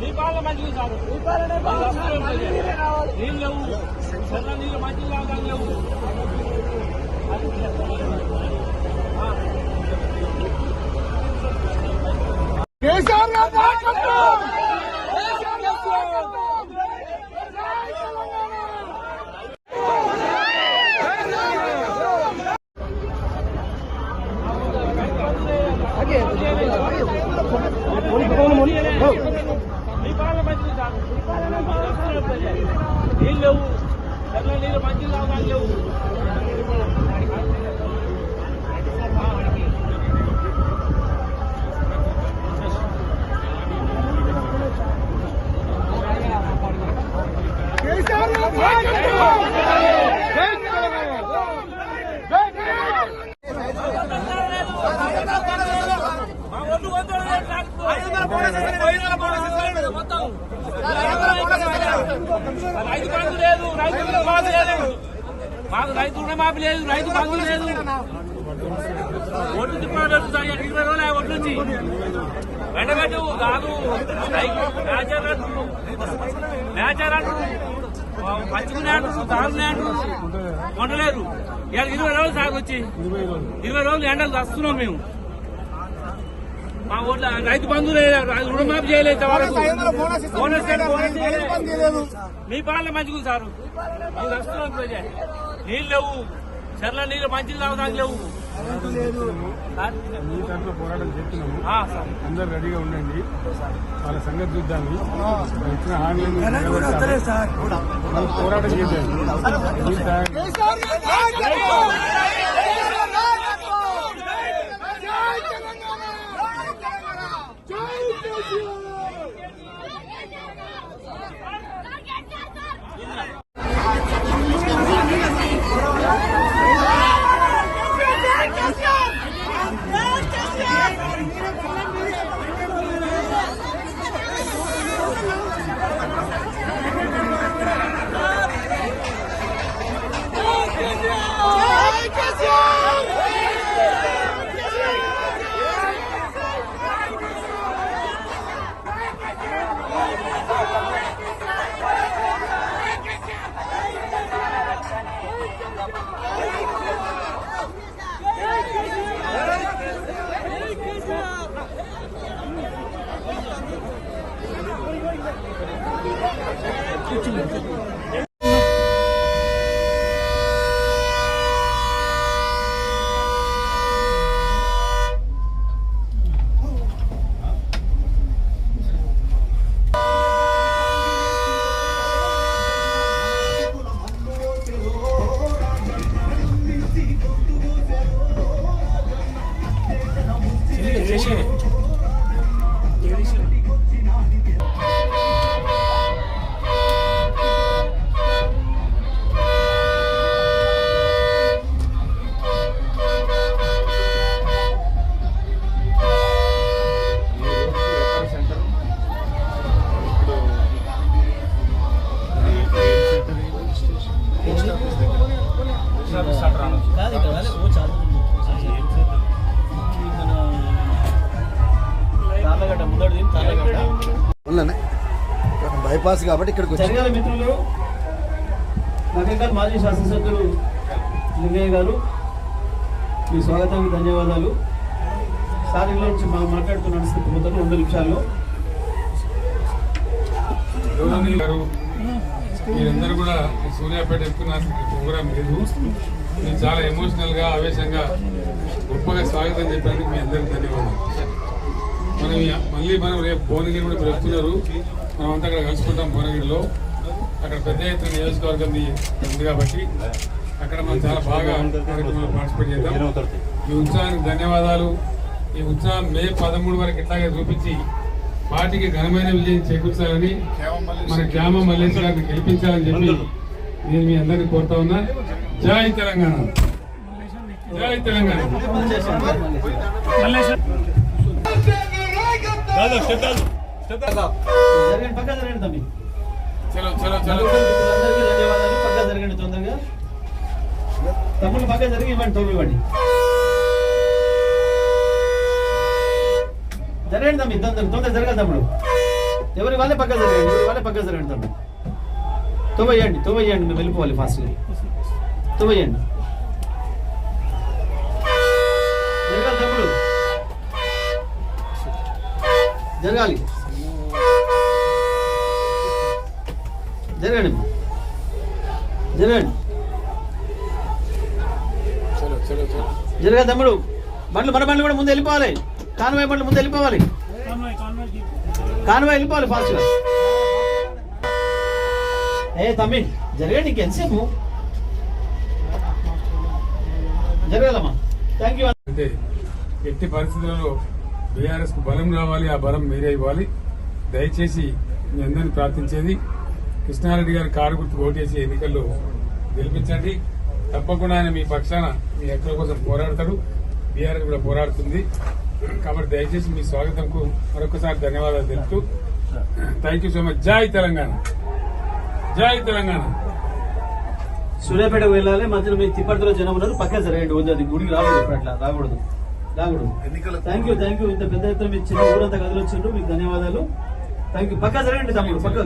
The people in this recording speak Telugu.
దీపాల మంచిది కాదు నీళ్ళు లేవు నీళ్ళు మంచిది కాదు లేవు కేసీఆర్ గారి నాయకత్వం కేసీఆర్ గారి నాయకత్వం జై తెలంగాణ దీపాల మంచిది కాదు నీళ్ళు లేవు. నీళ్ళు మంచి లాభాలు లేవు కేసీఆర్ గారి నాయకత్వం జై తెలంగాణ జై తెలంగాణ మా ఒడ్డు వద్దోడు లేదు నాకు. మొత్తం. రైతు బంధు లేదు రైతు రుణమాఫీ లేదు మాకు రైతు రుణమాఫీ లేదు రైతు బంధు లేదు. ఒడ్డు పెడుతుంది ఇరవై రోజులు ఒడ్డు నుంచి. వెంటబెట్టు కాదు. మ్యాచర్ అంటున్నారు మ్యాచర్ అంటున్నారు పంచుకునే అంటున్నారు అంటున్నారు ఇవాళ ఇరవై రోజులు సాగు వచ్చి. ఇరవై రోజులు ఎండలు వస్తున్నాం మేము. మా ఊర్లో రైతు బంధు రుణమాఫీ చేయలేదు. బోనస్. మీ పాలన మంచిగా సారు. మీరు వస్తున్నాం ప్రజే నీళ్ళు లేవు. చెర్ల నీళ్ళు మంచిది తాగడానికి లేవు? మీ తరఫున పోరాటం చేస్తున్నాము. ఆ, సార్. అందరు రెడీగా ఉండండి. వాళ్ళ సంగతి చూద్దాము. ఇచ్చిన మనం పోరాటం చేద్దాం మీరు తయారు- కేసీఆర్ గారి నాయకత్వం కేసీఆర్ నాయకత్వం జై తెలంగాణ జై కేసీఆర్ జై కేసీఆర్ కాదు ఇక్కడ ఉన్నానే. బైపాస్ కాబట్టి ఇక్కడికి వచ్చి. మిత్రులు నగరికల్ మాజీ శాసనసభ్యులు లింగయ్య గారు మీ స్వాగతానికి ధన్యవాదాలు. సార్ ఇలా నుంచి మా మాట్లాడుతూ నడుస్తున్న రెండు నిమిషాల్లో. గారు మీరందరూ కూడా సూర్యాపేట ఎక్కున్నారు ప్రోగ్రామ్ లేదు. మీరు చాలా ఎమోషనల్గా ఆవేశంగా గొప్పగా స్వాగతం చెప్పినందుకు మీ అందరికీ ధన్యవాదాలు. మనం మళ్ళీ మనం రేపు భువనగిరి కూడా పిలుస్తున్నారు వస్తున్నారు మనం అంతా అక్కడ కలుసుకుంటాం భువనగిరిలో. అక్కడ పెద్ద ఎత్తున నియోజకవర్గం ఉంది కాబట్టి అక్కడ మనం చాలా బాగా పార్టిసిపేట్ చేద్దాం. ఈ ఉత్సాహానికి ధన్యవాదాలు. ఈ ఉత్సాహం మే పదమూడు వరకు ఇట్లాగే చూపించి పార్టీకి ఘనమైన విజయం చేకూర్చాలని మన గ్రామ మల్లేశ్వర గారిని గెలిపించాలని చెప్పి నేను మీ అందరినీ కోరుతా ఉన్నా. జై తెలంగాణ. జై తెలంగాణ. జరగండి పక్క జరగండి తమ్మి చలో చలో. పక్క జరగండి తొందరగా తమ్ముడు పక్క జరిగి ఇవ్వండి తోమి ఇవ్వండి. తమ్మి తొందర తొందర జరగదు తమ్ముడు. ఎవరి వాళ్ళే పక్క జరగండి ఎవరి వాళ్ళే పక్క జరగండి తమ్ముడు. తొమ్మిది చేయండి తొమ్మిది చేయండి మేము వెళ్ళిపోవాలి ఫాస్ట్గా. తొమ్మిది చేయండి జరగాలి. జరగండి. జరగండి. చలో చలో చలో. జరగా తమ్ముడు. బండ్లు మన బండ్లు కూడా ముందు వెళ్ళిపోవాలి. కాన్వాయ్ బండ్లు ముందు వెళ్ళిపోవాలి. కాన్వాయ్ వెళ్ళిపోవాలి ఫాస్ట్గా ఏ తమ్మి జరగండి ఇంకెంతసేపు జరగాలమ్మా. థ్యాంక్ యూ అంటే ఎట్టి పరిస్థితులలో బీఆర్ఎస్కు బలం రావాలి ఆ బలం మీరే ఇవ్వాలి. దయచేసి మీ అందరిని ప్రార్థించేది కృష్ణారెడ్డి గారి కారు గుర్తు ఓటేసి ఎన్నికల్లో గెలిపించండి. తప్పకుండా ఆయన మీ పక్షాన మీ హక్కుల కోసం పోరాడతాడు. బీఆర్ఎస్ కూడా పోరాడుతుంది. కాబట్టి దయచేసి మీ స్వాగతంకు మరొకసారి ధన్యవాదాలు తెలుపుతూ థ్యాంక్ యూ సో మచ్. జై తెలంగాణ. జై తెలంగాణ. సూర్యాపేటకు వెళ్ళాలి మధ్యలో మీ తిప్పటిలో జనం ఉన్నారు. పక్కన సరే వద్దు అది గుడికి రాకూడదు ఇప్పుడు అట్లా రాకూడదు. రాకూడదు థ్యాంక్ యూ థ్యాంక్ యూ ఇంత పెద్ద ఎత్తున మీరు చిన్న ఊరంతా కదిలొచ్చిండ్రు మీకు ధన్యవాదాలు. థ్యాంక్ యూ పక్క జరగండి తమ్ముడు పక్క